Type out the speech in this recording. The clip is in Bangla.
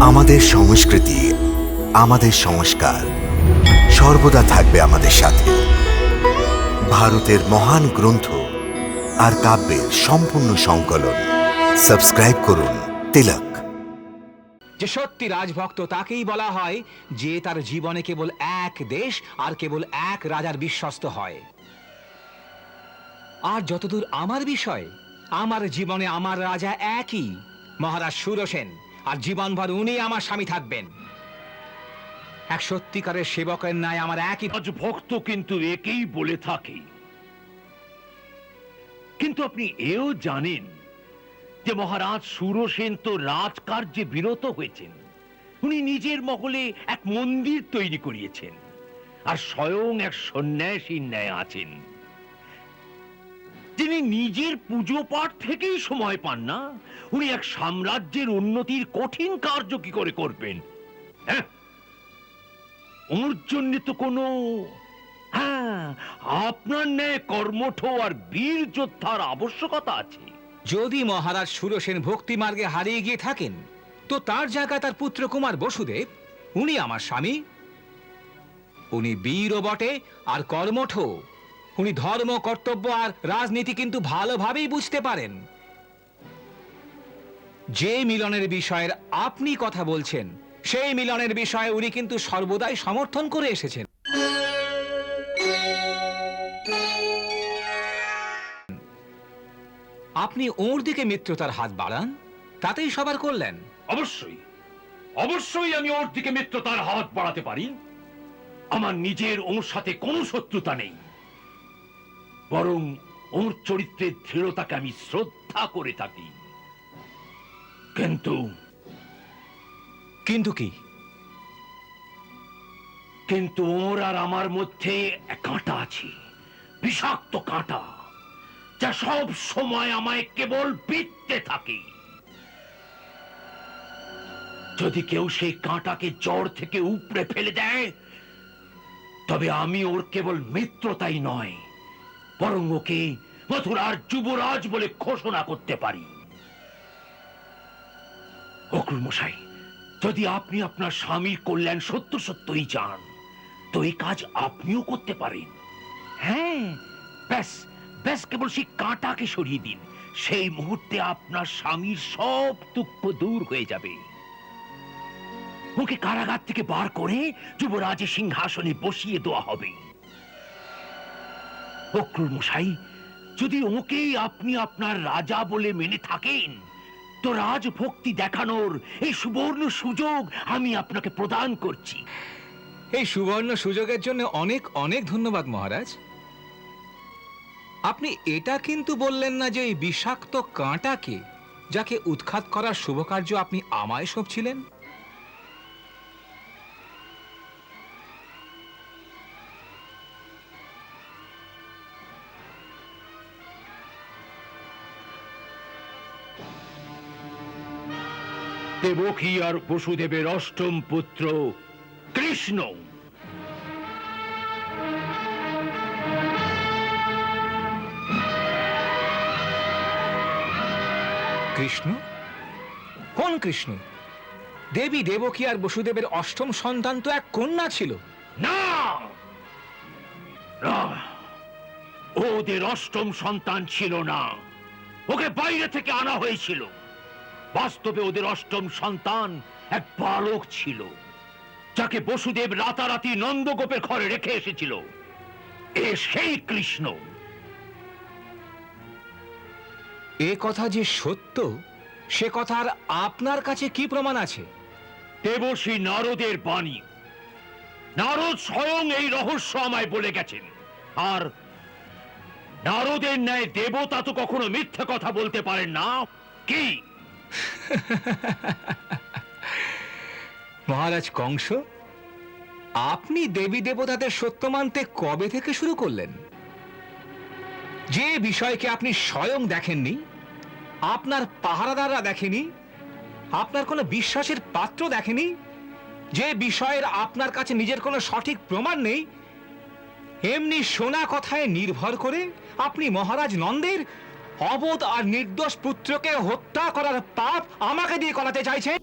আমাদের সংস্কৃতি, আমাদের সংস্কার সর্বদা থাকবে আমাদের সাথে। ভারতের মহান গ্রন্থ আর কাব্যের সম্পূর্ণ সংকলন। সাবস্ক্রাইব করুন তিলক। যে সত্যি রাজভক্ত তাকেই বলা হয় যে তার জীবনে কেবল এক দেশ আর কেবল এক রাজার বিশ্বস্ত হয়। আর যতদূর আমার বিষয়, আমার জীবনে আমার রাজা একই, মহারাজ সুরসেন। আর জীবনভর উনি আমার স্বামী থাকবেন। এক সত্যিকারের সেবকের ন্যায় আমার একই আজ ভক্ত কিন্তু একেই বলে থাকে। কিন্তু আপনি এও জানেন যে মহারাজ সুরসেন তো রাজকার্যে বিরত হয়েছেন। উনি নিজের মহলে এক মন্দির তৈরি করিয়েছেন। আর স্বয়ং এক সন্ন্যাসীর ন্যায় আছেন। যিনি নিজের পুজো পাঠ থেকেই সময় পান না। উনি এক সাম্রাজ্যের উন্নতির কঠিন কার্য কি করে করবেন? হ্যাঁ? ওর জন্য তো কোনো হ্যাঁ আপনার ন্যায় কর্মঠ আর বীর যোদ্ধার আবশ্যকতা আছে। যদি মহারাজ সুরসেন ভক্তি মার্গে হারিয়ে গিয়ে থাকেন, তো তার জায়গায় তার পুত্র কুমার বসুদেব, উনি আমার স্বামী। উনি বীরও বটে আর কর্মঠ। উনি ধর্ম, কর্তব্য আর রাজনীতি কিন্তু ভালোভাবেই বুঝতে পারেন। যে মিলনের বিষয়ের আপনি কথা বলছেন, সেই মিলনের বিষয়ে উনি কিন্তু সর্বদাই সমর্থন করে এসেছেন। আপনি ওর দিকে মিত্রতার হাত বাড়ান, তাতেই সবার করলেন অবশ্যই। অবশ্যই আমি ওর দিকে মিত্রতার হাত বাড়াতে পারি। আমার নিজের ওর সাথে কোনো শত্রুতা নেই। বরং ওর চরিত্রের দৃঢ়তাকে আমি শ্রদ্ধা করে থাকি। কিন্তু কিন্তু কি? কিন্তু ওর আর আমার মধ্যে কাঁটা আছে বিষাক্ত কাঁটা যা সব সময় আমায় কেবল বিঁধতে থাকে। যদি কেউ সেই কাঁটাকে জ্বর থেকে উপড়ে ফেলে দেয় তবে আমি ওর কেবল মিত্রতাই নয় বরং ওকে মথুরার যুবরাজ বলে ঘোষণা করতে পারি। অক্রুর মশাই যদি আপনি আপনার স্বামীর কল্যাণ সত্য সত্যই চান তো এই কাজ আপনিও করতে পারেন। হ্যাঁ ব্যাস ব্যাস কেবল সেই কাঁটাকে সরিয়ে দিন। সেই মুহূর্তে আপনার স্বামীর সব দুঃখ দূর হয়ে যাবে। ওকে কারাগার থেকে বার করে যুবরাজের সিংহাসনে বসিয়ে দেওয়া হবে। অক্রুর মশাই যদি ওকেই আপনি আপনার রাজা বলে মেনে থাকেন, তো রাজভক্তি দেখানোর এই সুবর্ণ সুযোগ আমি আপনাকে প্রদান করছি। এই সুবর্ণ সুযোগের জন্য অনেক অনেক ধন্যবাদ, মহারাজ। আপনি এটা কিন্তু বললেন না যে এই বিষাক্ত কাঁটাকে, যাকে উৎখাত করার শুভ কার্য আপনি আমায় সঁপছিলেন দেবকী আর বসুদেবের অষ্টম পুত্র কৃষ্ণ কৃষ্ণ? কোন কৃষ্ণ? দেবী দেবকী আর বসুদেবের অষ্টম সন্তান তো এক কন্যা ছিল। না! ওদের অষ্টম সন্তান ছিল না। ওকে বাইরে থেকে আনা হয়েছিল। বাস্তবে ওদের অষ্টম সন্তান এক বালক ছিল যাকে বসুদেব রাতারাতি নন্দগোপের ঘরে রেখে এসেছিল। এ সেই কৃষ্ণ। এ কথা যে সত্য সে কথার আপনার কাছে কি প্রমাণ আছে? দেবশ্রী নারদের বাণী। নারদ স্বয়ং এই রহস্য আমায় বলে গেছেন। আর নারদের ন্যায় দেবতা তো কখনো মিথ্যে কথা বলতে পারেন না। কি? মহারাজ কংস, আপনি দেবী দেবতাদের সত্য মানতে কবে থেকে শুরু করলেন? যে বিষয়কে আপনি স্বয়ং দেখেননি, আপনার পাহারাদাররা দেখেনি, আপনার কোনো বিশ্বাসের পাত্র দেখেনি, যে বিষয়ের আপনার কাছে নিজের কোনো সঠিক প্রমাণ নেই, এমনি শোনা কথায় নির্ভর করে আপনি মহারাজ নন্দের অবোধ আর নির্দোষ পুত্রকে হত্যা করার পাপ আমাকে দিয়ে করাতে চাইছেন?